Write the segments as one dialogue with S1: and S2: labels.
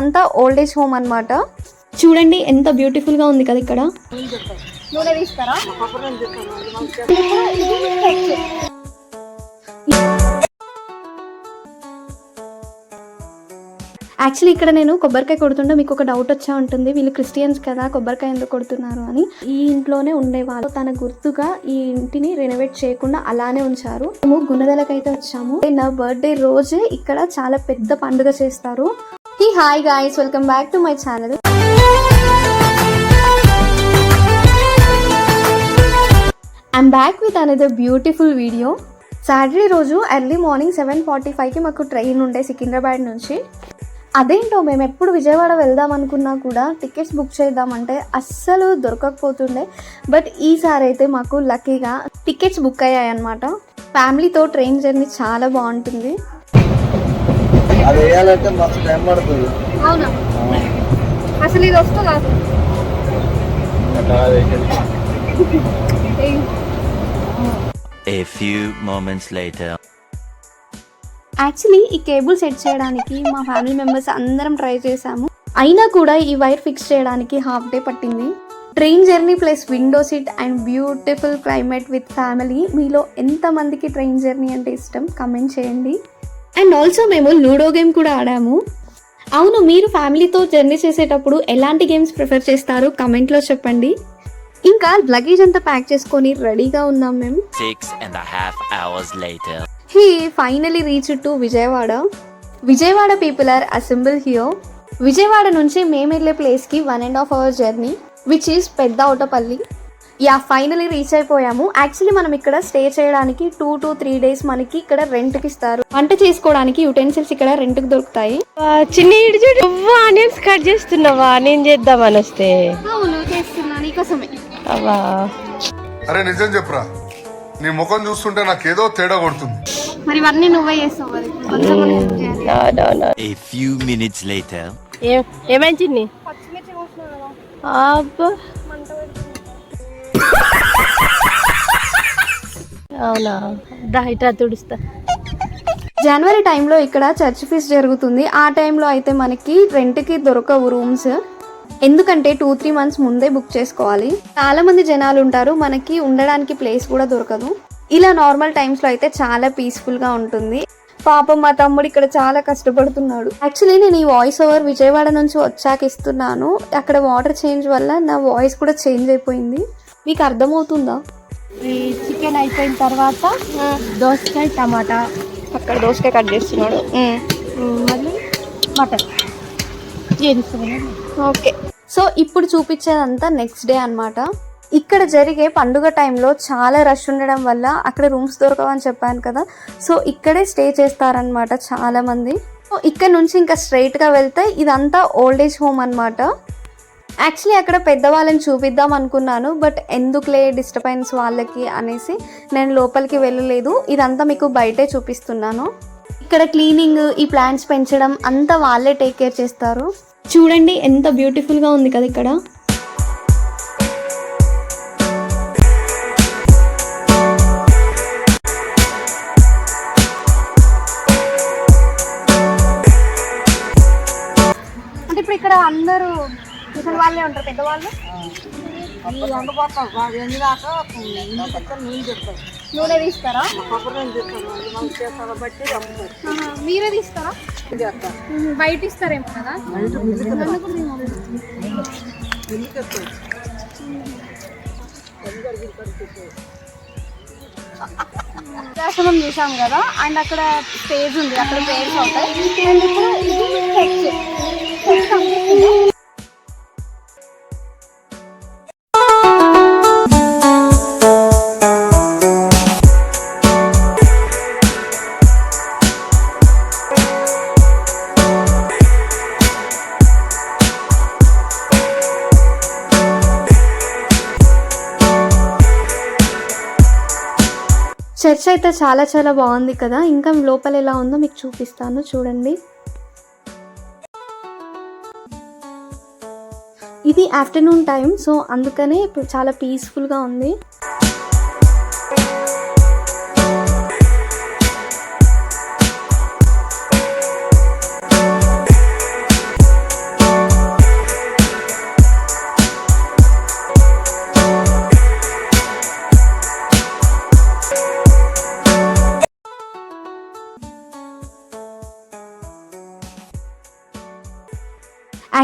S1: అంతా old age home అన్నమాట. చూడండి ఎంత బ్యూటిఫుల్గా ఉంది కదా ఇక్కడ. యాక్చువల్లీ ఇక్కడ నేను కొబ్బరికాయ కొడుతుంటే మీకు ఒక డౌట్ వచ్చా ఉంటుంది. వీళ్ళు క్రిస్టియన్స్ కదా కొబ్బరికాయ ఎందుకు కొడుతున్నారు అని. ఈ ఇంట్లోనే ఉండేవాళ్ళు. తన గుర్తుగా ఈ ఇంటిని రెనోవేట్ చేయకుండా అలానే ఉంచారు. మేము గుణదలకైతే వచ్చాము. నా బర్త్డే రోజే ఇక్కడ చాలా పెద్ద పండుగ చేస్తారు. Hey hi guys welcome back to my channel I'm back with another beautiful video Saturday రోజు ఎర్లీ మార్నింగ్ సెవెన్ ఫార్టీ ఫైవ్కి మాకు ట్రైన్ ఉండే సికింద్రాబాద్ నుంచి. అదేంటో మేము ఎప్పుడు విజయవాడ వెళ్దాం అనుకున్నా కూడా టికెట్స్ బుక్ చేద్దామంటే అస్సలు దొరకకపోతుండే. బట్ ఈసారి అయితే మాకు లక్కీగా టికెట్స్ బుక్ అయ్యాయి అనమాట ఫ్యామిలీతో ట్రైన్ జర్నీ చాలా బాగుంటుంది.
S2: అది వేయాలంటే మస్తు టైం పడుతుంది.
S1: అవునా? అసలు ఇది వస్తుందా?
S3: A few moments later.
S1: Actually ఈ కేబుల్ సెట్ చేయడానికి మా ఫ్యామిలీ మెంబర్స్ అందరం ట్రై చేసాము. అయినా కూడా ఈ వైర్ ఫిక్స్ చేయడానికి హాఫ్ డే పట్టింది. Train journey plus window seat and beautiful climate with family మీలో ఎంతమందికి ట్రైన్ జర్నీ అంటే ఇష్టం? కమెంట్ చేయండి. అండ్ ఆల్సో మేము లూడో గేమ్ కూడా ఆడాము. అవును మీరు ఫ్యామిలీతో జర్నీ చేసేటప్పుడు ఎలాంటి గేమ్స్ ప్రిఫర్ చేస్తారు? కమెంట్లో చెప్పండి. ఇంకా లగేజ్ అంతా ప్యాక్ చేసుకొని రెడీగా ఉన్నాం మేము. Hey finally reach to Vijayawada Vijayawada people are assemble here Vijayawada నుంచి మేము వెళ్ళే ప్లేస్కి one and half hour journey which is పెద్ద అవుటపల్లి యా ఫైనలీ రీచ్ అయిపోయాము. యాక్చువల్లీ మనం ఇక్కడ స్టే చేయడానికి టూ టు త్రీ డేస్ మనకి ఇక్కడ రెంట్కి ఇస్తారు. వంట చేసుకోవడానికి యుటెన్సిల్స్ ఇక్కడ రెంట్కి దొరుకుతాయి.
S4: చిన్న చూడు. ఆనియన్స్ కట్ చేస్తున్నావా? నేను చేద్దామని వస్తే.
S1: అవును చేస్తున్నా నీకోసమే.
S4: అవ్వా.
S5: అరే నిజం చెప్పురా. నీ ముఖం చూస్తుంటే నాకేదో తేడా కొడుతుంది.
S1: మరి ఇవన్నీ నువ్వే చేస్తావు మరి. కొంచెం కూడా help చేయాలి.
S4: No, no, no.
S3: A few minutes later.
S4: ఏం ఏమైంది చిన్ని? అబ్బా. అవునా? దా తుడుస్తా.
S1: జనవరి టైంలో ఇక్కడ చర్చ్ ఫీస్ జరుగుతుంది. ఆ టైంలో అయితే మనకి రెంట్కి దొరకవు రూమ్స్. ఎందుకంటే టూ త్రీ మంత్స్ ముందే బుక్ చేసుకోవాలి. చాలా మంది జనాలు ఉంటారు మనకి ఉండడానికి ప్లేస్ కూడా దొరకదు. ఇలా నార్మల్ టైమ్స్లో అయితే చాలా పీస్ఫుల్గా ఉంటుంది. పాపం మా తమ్ముడు ఇక్కడ చాలా కష్టపడుతున్నాడు. యాక్చువల్లీ నేను ఈ వాయిస్ ఓవర్ విజయవాడ నుంచి వచ్చాక ఇస్తున్నాను. అక్కడ వాటర్ చేంజ్ వల్ల నా వాయిస్ కూడా చేంజ్ అయిపోయింది. మీకు అర్థమవుతుందా?
S4: ఈ చికెన్ అయిపోయిన తర్వాత దోసకాయ టమాటా.
S1: అక్కడ దోసకాయ కట్ చేస్తున్నాడు.
S4: మళ్ళీ మటన్.
S1: ఓకే. సో ఇప్పుడు చూపించేదంతా నెక్స్ట్ డే అన్నమాట. ఇక్కడ జరిగే పండుగ టైంలో చాలా రష్ ఉండడం వల్ల అక్కడ రూమ్స్ దొరకవని చెప్పాను కదా. సో ఇక్కడే స్టే చేస్తారనమాట చాలా మంది సో ఇక్కడ నుంచి ఇంకా స్ట్రైట్గా వెళ్తే ఇదంతా ఓల్డ్ ఏజ్ హోమ్ అన్నమాట. యాక్చువల్లీ అక్కడ పెద్దవాళ్ళని చూపిద్దాం అనుకున్నాను బట్ ఎందుకులే డిస్టర్బెన్స్ వాళ్ళకి అనేసి నేను లోపలికి వెళ్ళలేదు. ఇదంతా మీకు బయటే చూపిస్తున్నాను. ఇక్కడ క్లీనింగ్ ఈ ప్లాంట్స్ పెంచడం అంతా వాళ్ళే టేక్ కేర్ చేస్తారు. చూడండి ఎంత బ్యూటిఫుల్గా ఉంది కదా ఇక్కడ. అంటే ఇప్పుడు ఇక్కడ అందరూ ముసలి వాళ్ళే ఉంటారు పెద్దవాళ్ళు. నూనె తీస్తారా? ఆహా, మీరే తీస్తారా? బయట ఇస్తారేమో కదా. వృద్ధాశ్రమం చూసాం కదా అండ్ అక్కడ స్టేజ్ ఉంది అక్కడ పేర్స్ అవుతాయి. అండ్ ఇది చర్చ్ అయితే చాలా చాలా బాగుంది కదా. ఇంకా లోపల ఎలా ఉందో మీకు చూపిస్తాను. చూడండి. ఇది ఆఫ్టర్నూన్ టైం సో అందుకనే ఇప్పుడు చాలా పీస్ఫుల్గా ఉంది.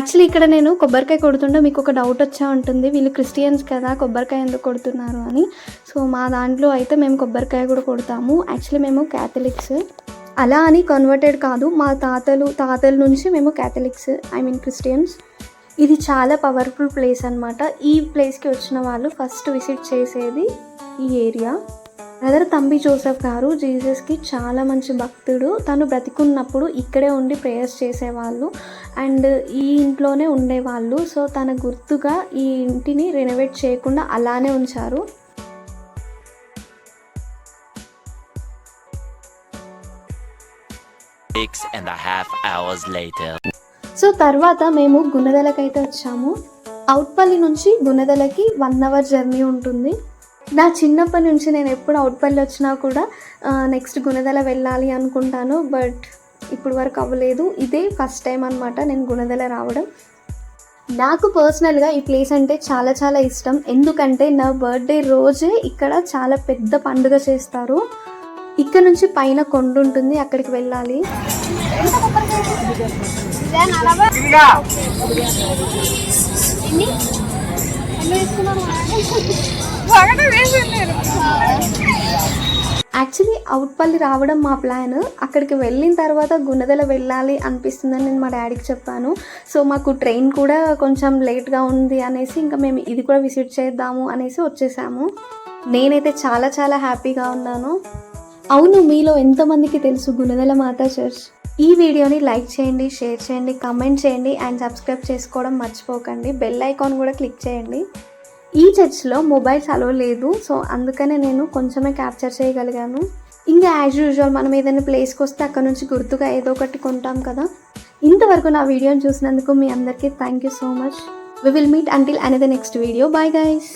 S1: యాక్చువల్లీ ఇక్కడ నేను కొబ్బరికాయ కొడుతుంటే మీకు ఒక డౌట్ వచ్చా ఉంటుంది వీళ్ళు క్రిస్టియన్స్ కదా కొబ్బరికాయ ఎందుకు కొడుతున్నారు అని. సో మా దాంట్లో అయితే మేము కొబ్బరికాయ కూడా కొడతాము. యాక్చువల్లీ మేము క్యాథలిక్స్ అలా అని కన్వర్టెడ్ కాదు. మా తాతలు తాతల నుంచి మేము క్యాథలిక్స్ ఐ మీన్ క్రిస్టియన్స్ ఇది చాలా పవర్ఫుల్ ప్లేస్ అనమాట ఈ ప్లేస్కి వచ్చిన వాళ్ళు ఫస్ట్ విజిట్ చేసేది ఈ ఏరియా బ్రదర్ తంబి జోసెఫ్ గారు జీసస్కి చాలా మంచి భక్తుడు. తను బ్రతికున్నప్పుడు ఇక్కడే ఉండి ప్రేయర్స్ చేసేవాళ్ళు. అండ్ ఈ ఇంట్లోనే ఉండేవాళ్ళు. సో తన గుర్తుగా ఈ ఇంటిని రెనోవేట్ చేయకుండా అలానే ఉంచారు.
S3: Six and a half hours later.
S1: So తర్వాత మేము గుణదలకైతే వచ్చాము. అవుట్పల్లి నుంచి గుణదలకి వన్ అవర్ జర్నీ ఉంటుంది. నా చిన్నప్పటి నుంచి నేను ఎప్పుడు అవుట్పల్లి వచ్చినా కూడా నెక్స్ట్ గుణదల వెళ్ళాలి అనుకుంటాను బట్ ఇప్పుడు వరకు అవ్వలేదు. ఇదే ఫస్ట్ టైం అనమాట నేను గుణదల రావడం. నాకు పర్సనల్గా ఈ ప్లేస్ అంటే చాలా చాలా ఇష్టం. ఎందుకంటే నా బర్త్డే రోజే ఇక్కడ చాలా పెద్ద పండుగ చేస్తారు. ఇక్కడ నుంచి పైన కొండ ఉంటుంది అక్కడికి వెళ్ళాలి. యాక్చువల్లీ అవుట్పల్లి రావడం మా ప్లాన్ అక్కడికి వెళ్ళిన తర్వాత గుణదల వెళ్ళాలి అనిపిస్తుందని నేను మా డాడీకి చెప్పాను. సో మాకు ట్రైన్ కూడా కొంచెం లేట్గా ఉంది అనేసి ఇంకా మేము ఇది కూడా విజిట్ చేద్దాము అనేసి వచ్చేసాము. నేనైతే చాలా చాలా హ్యాపీగా ఉన్నాను. అవును మీలో ఎంతమందికి తెలుసు గుణదల మాతా చర్చ్ ఈ వీడియోని లైక్ చేయండి షేర్ చేయండి కమెంట్ చేయండి అండ్ సబ్స్క్రైబ్ చేసుకోవడం మర్చిపోకండి. బెల్ ఐకాన్ కూడా క్లిక్ చేయండి. ఈ చర్చ్లో మొబైల్స్ అలో లేదు సో అందుకనే నేను కొంచెమే క్యాప్చర్ చేయగలిగాను. ఇంకా యాజ్ యూజువల్ మనం ఏదైనా ప్లేస్కి వస్తే అక్కడ నుంచి గుర్తుగా ఏదో ఒకటి కొంటాం కదా. ఇంతవరకు నా వీడియోని చూసినందుకు మీ అందరికీ thank you so much we will meet until అనేది నెక్స్ట్ వీడియో బాయ్ గైస్